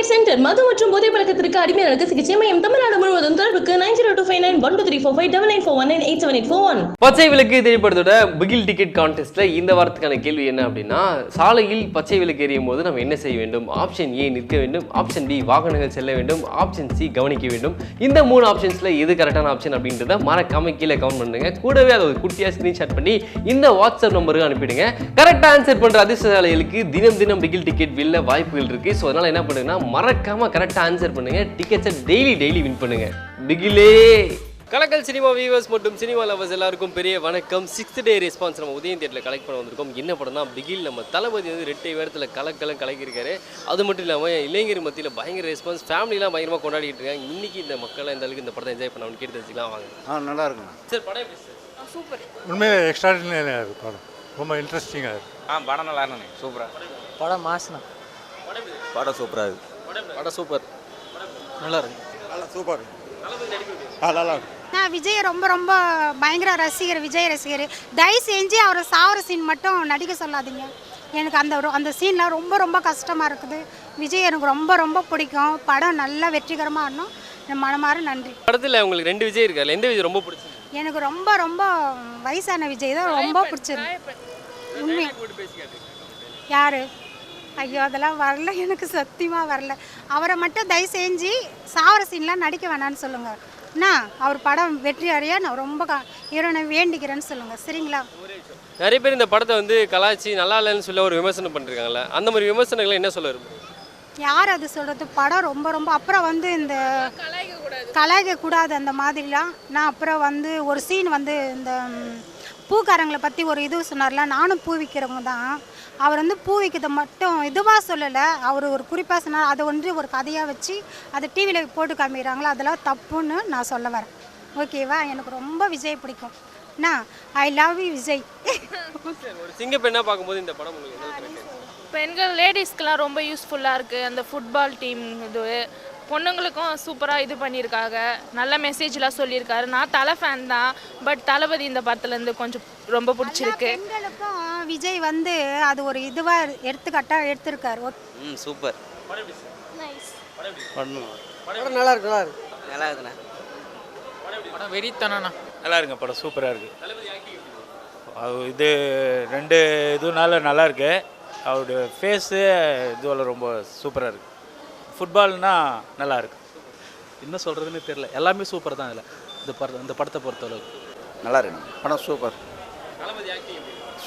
Care centre மது மற்றும் போதை பழக்கத்திற்கு அடிமையாளருக்கு சிகிச்சை மையம் தமிழ்நாடு முழுவதும் தொடர்புக்கு nine zero two five nine one two three four five double nine four one nine eight seven eight four one பச்சை விளக்கு திரைப்படத்தோட பிகில் டிக்கெட் கான்டெஸ்ட்ல இந்த வாரத்துக்கான கேள்வி என்ன அப்படின்னா சாலையில் பச்சை விளக்கு எரியும் போது நம்ம என்ன செய்ய வேண்டும்? ஆப்ஷன் ஏ நிற்க வேண்டும். ஆப்ஷன் பி வாகனங்கள் செல்ல வேண்டும். ஆப்ஷன் சி கவனிக்க வேண்டும். இந்த மூணு ஆப்ஷன்ஸ்ல எது கரெக்டான ஆப்ஷன் அப்படின்றத மறக்காம கீழே கவுண்ட் பண்ணுங்க. கூடவே அதை ஒரு குட்டியா ஸ்கிரீன்ஷாட் பண்ணி இந்த வாட்ஸ்அப் நம்பருக்கு அனுப்பிடுங்க. கரெக்டாக ஆன்சர் பண்ற அதிர்ஷ்டசாலிகளுக்கு தினம் தினம் பிகில் டிக்கெட் வில்ல வாய்ப்புகள் இருக்கு. ஸோ அதனால என்ன பண்ணுங்கன்னா மறக்காம கரெக்டாக ஆன்சர் பண்ணுங்க. டிக்கெட்ஸை டெய்லி டெய்லி வின் பண்ணுங்க. பிகிலே கலக்கல் சினிமா வியூவர்ஸ் மற்றும் சினிமா லவர்ஸ் எல்லாருக்கும் பெரிய வணக்கம். சிக்ஸ்த் டே ரெஸ்பான்ஸ் நம்ம உதயம் தேட்டரில் கலெக்ட் பண்ண வந்திருக்கோம். என்ன படம்னா பிகில் நம்ம தளபதி வந்து ரெட்டை வேடத்தில் கலக்கலம் கலக்கியிருக்காரு. அது மட்டும் இல்லாமல் இளைஞர் மத்தியில் பயங்கர ரெஸ்பான்ஸ் ஃபேமிலிலாம் பயங்கரமாக கொண்டாடிட்டு இருக்காங்க. இன்னைக்கு இந்த மக்கள் இந்த அளவுக்கு இந்த படத்தை என்ஜாய் பண்ணணும்னு கேட்டு வாங்க. ஆ நல்லா இருக்குண்ணா. சார் படம் எப்படி சார் உண்மையிலே எக்ஸ்ட்ராடினரியாக இருக்குது படம். ரொம்ப இன்ட்ரெஸ்டிங்காக இருக்குது ஆ படம் நல்லா இருக்குண்ணே சூப்பராக படம் மாசுனா படம் சூப்பராக இருக்கு. படம் சூப்பர். நல்லா இருக்கு நல்லா சூப்பர் ஆ நல்லா இருக்கு. நான் விஜய் ரொம்ப ரொம்ப பயங்கர ரசிகர் விஜய் ரசிகர். தயவு செஞ்சு அவரை சாவர சீன் மட்டும் நடிக்க சொல்லாதீங்க. எனக்கு அந்த ஒரு- அந்த சீன்லாம் ரொம்ப ரொம்ப கஷ்டமாக இருக்குது. விஜய் எனக்கு ரொம்ப ரொம்ப பிடிக்கும். படம் நல்லா வெற்றிகரமாக ஆடணும். என் மனமார நன்றி. படத்தில் உங்களுக்கு ரெண்டு விஜய் இருக்காரு எந்த விஜய் ரொம்ப பிடிச்சது எனக்கு ரொம்ப ரொம்ப வயசான விஜய் தான் ரொம்ப பிடிச்சிருக்கு. உண்மை. யார்? ஐயோ அதெல்லாம் வரல. எனக்கு சத்தியமாக வரல. அவரை மட்டும் தயவு செஞ்சு சாவர சீன்லாம் நடிக்க வேணான்னு சொல்லுங்கள் என்ன அவர் படம் வெற்றி அடைய நான் ரொம்ப க- இறைவனை வேண்டிக்கிறேன்னு சொல்லுங்கள் சரிங்களா? நிறைய பேர் இந்த படத்தை வந்து கலாச்சி நல்லா இல்லைன்னு சொல்ல ஒரு விமர்சனம் பண்ணிருக்காங்கல்ல. அந்த மாதிரி விமர்சனங்களை என்ன சொல்ல யார் அது சொல்கிறது படம் ரொம்ப ரொம்ப அப்புறம் வந்து இந்த கலாய்க்க கூடாது அந்த மாதிரிலாம். நான் அப்புறம் வந்து ஒரு சீன் வந்து இந்த பூக்காரங்களை பற்றி ஒரு இது சொன்னார்ல. நானும் பூ விற்கிறவங்க தான். அவர் வந்து பூ விற்கிறத மட்டும் இதுவாக சொல்லலை. அவர் ஒரு குறிப்பாக சொன்னார் அதை வந்து ஒரு கதையாக வச்சு அதை டிவியில் போட்டு காமிக்கிறாங்களோ அதெல்லாம் தப்புன்னு நான் சொல்ல வரேன். ஓகேவா எனக்கு ரொம்ப விஜய் பிடிக்கும். என்ன ஐ லவ் யூ விஜய். ஒரு சிங்கப்பெண்ணா பார்க்கும்போது இந்த படம் பெண்கள் லேடிஸ்க்கெலாம் ரொம்ப யூஸ்ஃபுல்லாக இருக்குது அந்த ஃபுட்பால் டீம் இது. பொண்ணுங்களுக்கும் சூப்பராக இது பண்ணியிருக்காங்க. நல்ல மெசேஜ்லாம் சொல்லியிருக்காரு. நான் தலை ஃபேன் தான் பட் தளபதி இந்த படத்துலேருந்து கொஞ்சம் ரொம்ப பிடிச்சிருக்கு. விஜய் வந்து அது ஒரு இதுவாக எடுத்துக்காட்டாக எடுத்திருக்காரு. ஓகே ம் சூப்பர். படம் நல்லா இருக்கு நல்லா இருக்கு. நல்லா இருக்குண்ணே. படம் வெறித்தனா நல்லா இருக்குங்க படம் சூப்பராக இருக்கு. அது இது ரெண்டு இதுனால நல்லா இருக்கு. அவருடைய ஃபேஸு இதுவெல்லாம் ரொம்ப சூப்பராக இருக்கு. ஃபுட்பால்னா நல்லா இருக்கு. என்ன சொல்கிறதுன்னு தெரியல. எல்லாமே சூப்பர் தான் இதில். இந்த படம் இந்த படத்தை பொறுத்தளவுக்கு. நல்லா இருக்குண்ணா. படம் super.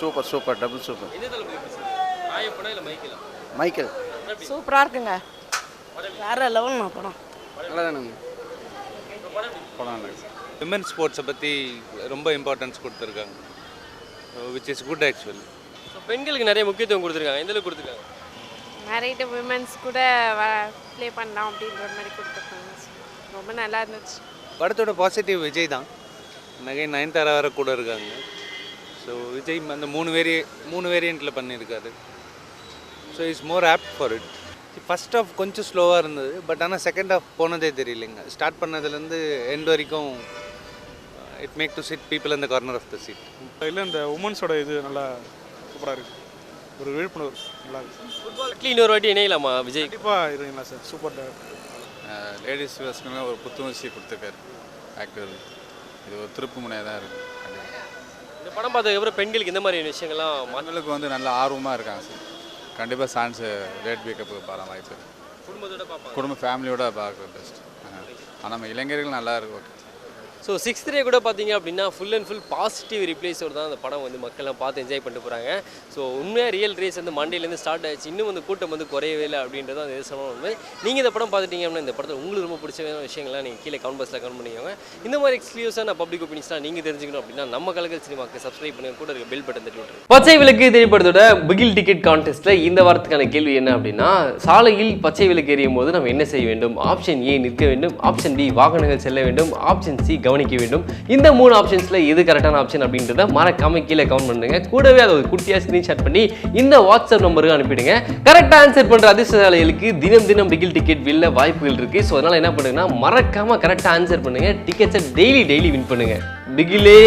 Super super double super. மைக்கேலா? Michael. சூப்பராக இருக்குங்க. வேற லெவல்ண்ணா படம். நல்லா தானே படம் விமன் ஸ்போர்ட்ஸை பற்றி ரொம்ப இம்பார்ட்டன்ஸ் கொடுத்துருக்காங்க. விச் இஸ் குட் ஆக்சுவலி பெண்களுக்கு நிறைய முக்கியத்துவம் கொடுத்துருக்காங்க. எந்த கொடுத்துருக்காங்க? நிறைய விமன்ஸ் கூட ப்ளே பண்ணலாம் அப்படின்ற மாதிரி கொடுத்துருக்காங்க. ரொம்ப நல்லா இருந்துச்சு. படத்தோட பாசிட்டிவ் விஜய் தான். நகை நயன்தாரா வர கூட இருக்காங்க. ஸோ விஜய் அந்த மூணு வேரிய மூணு வேரியண்ட்டில் பண்ணியிருக்காரு. So it's more apt for it first half கொஞ்சம் ஸ்லோவாக இருந்தது பட் ஆனால் செகண்ட் ஹாஃப் போனதே தெரியலைங்க. ஸ்டார்ட் பண்ணதுலேருந்து எண்ட் வரைக்கும் it make to sit people அந்த கார்னர் ஆஃப் த சீட் இல்லை இந்த உமன்ஸோட இது நல்லா சூப்பராக இருக்குது ஒரு விழிப்புணர்வு நல்லா இருக்குது ஃபுட்பால் இன்னொரு வாட்டி இணையலாமா விஜய்? கண்டிப்பாக இருங்களா சார் சூப்பர் லேடிஸ் வியூவர்ஸ்க்குலாம் ஒரு புத்துணர்ச்சி கொடுத்துருக்காரு ஆக்டர் இது ஒரு திருப்பு முனையாக தான் இருக்குது இந்த படம் பார்த்ததுக்கப்புறம் பெண்களுக்கு இந்த மாதிரி விஷயங்கள்லாம் மக்களுக்கு வந்து நல்ல ஆர்வமாக இருக்காங்க சார். கண்டிப்பாக சான்ஸ் ரேட் பேக்கப் பார்க்கலாம் வாய்ப்பு. குடும்பத்தோட குடும்ப ஃபேமிலியோட பார்க்குறது பெஸ்ட் ஆனால் நம்ம இளைஞர்கள் நல்லா இருக்கு ஓகே ஸோ சிக்ஸ்த் டே கூட பார்த்தீங்க அப்படின்னா ஃபுல் அண்ட் ஃபுல் பாசிட்டிவ் ரிப்ளேஸோடு தான் அந்த படம் வந்து மக்கள்லாம் பார்த்து என்ஜாய் பண்ணிட்டு போகிறாங்க ஸோ உண்மையாக ரியல் ரேஸ் வந்து மண்டேலேருந்து ஸ்டார்ட் ஆயிடுச்சு இன்னும் வந்து கூட்டம் வந்து குறையவே இல்லை அப்படின்றது அந்த நிதர்சனமான உண்மை. நீங்கள் இந்த படம் பார்த்துட்டீங்க அப்படின்னா இந்த படத்தில் உங்களுக்கு ரொம்ப பிடிச்ச விஷயங்கள்லாம் நீங்கள் கீழே கவுண்ட் பாக்ஸில் கவுண்ட் பண்ணிக்கோங்க. இந்த மாதிரி எக்ஸ்க்ளூசிவான பப்ளிக் ஒப்பீனியன்ஸ்லாம் நீங்கள் தெரிஞ்சுக்கணும் அப்படின்னா நம்ம கலக்கல் சினிமாக்கு சப்ஸ்கிரைப் பண்ணி கூட இருக்க பெல் பட்டன் தட்டி பச்சை விளக்கு திரைப்படத்தோட பிகில் டிக்கெட் கான்டெஸ்ட்டில் இந்த வாரத்துக்கான கேள்வி என்ன அப்படின்னா சாலையில் பச்சை விளக்கு எரியும் போது நம்ம என்ன செய்ய வேண்டும்? ஆப்ஷன் ஏ நிற்க வேண்டும். ஆப்ஷன் பி வாகனங்கள் செல்ல வேண்டும். ஆப்ஷன் சி கவனிக்க வேண்டும் இந்த மூணு ஆப்ஷன்ஸில் எது கரெக்டான ஆப்ஷன் அப்படின்றத மறக்காம கீழே கவுண்ட் பண்ணுங்க. கூடவே அதை ஒரு குட்டியாக ஸ்க்ரீன்ஷாட் பண்ணி இந்த வாட்ஸ்அப் நம்பருக்கு அனுப்பிடுங்க. கரெக்டாக ஆன்சர் பண்ணுற அதிர்ஷ்டசாலிகளுக்கு தினம் தினம் பிகில் டிக்கெட் வில்ல வாய்ப்புகள் இருக்கு. ஸோ அதனால என்ன பண்ணுங்கன்னா மறக்காம கரெக்டாக ஆன்சர் பண்ணுங்க. டிக்கெட்ஸை டெய்லி டெய்லி வின் பண்ணுங்க. பிகிலே!